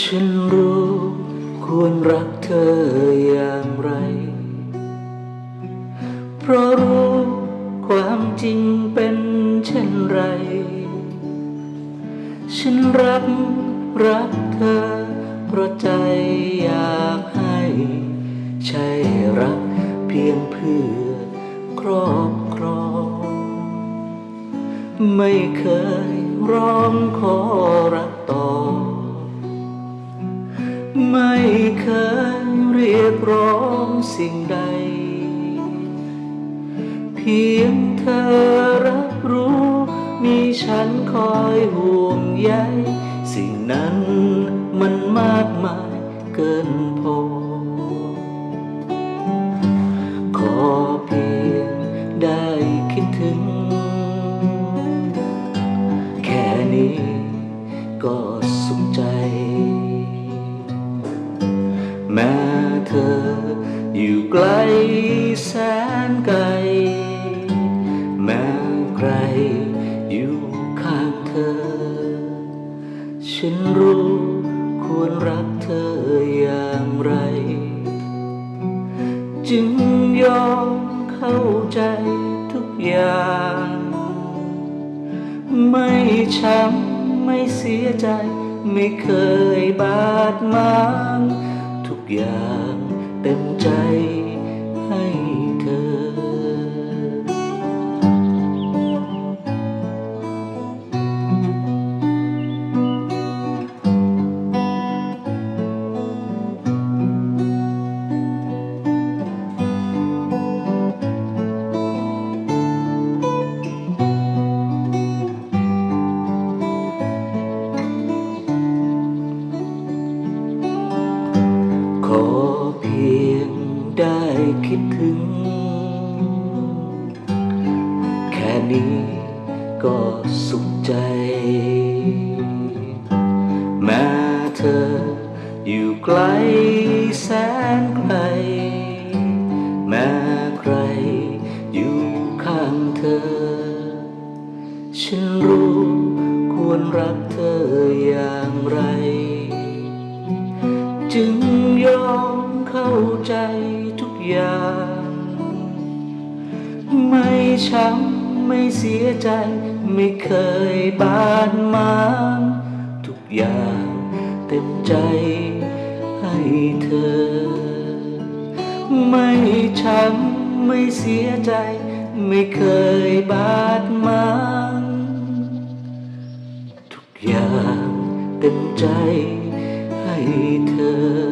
ฉันรู้ควรรักเธออย่างไร เพราะรู้ความจริงเป็นเช่นไร ฉันรักรักเธอ เพราะใจอยากให้ ใช่รักเพียงเพื่อครอบครอง ไม่เคยร้องขอรัก ไม่เคยเรียกร้องสิ่งใด เพียงเธอรับรู้ มีฉันคอยห่วงใยสิ่งนั้นมันมากมายเกินพอ ขอเพียงได้คิดถึง แค่นี้ก็ แม้เธออยู่ไกลแสนไกล แม้ใครอยู่ข้างเธอ ฉันรู้ควรรักเธออย่างไร จึงยอมเข้าใจทุกอย่าง ไม่ช้ำไม่เสียใจไม่เคยบาดหมาง อย่างเต็มใจให้ เพียงได้คิดถึง แค่นี้ก็สุขใจ แม้เธออยู่ไกลแสนไกล แม้ใครอยู่ข้างเธอ ฉันรู้ควรรักเธออย่างไร จึง ยอมเข้าใจทุกอย่าง ไม่ช้ำไม่เสียใจ ไม่เคยบาดหมางทุกอย่างเต็มใจให้เธอ ไม่ช้ำไม่เสียใจ ไม่เคยบาดหมางทุกอย่างเต็มใจให้เธอ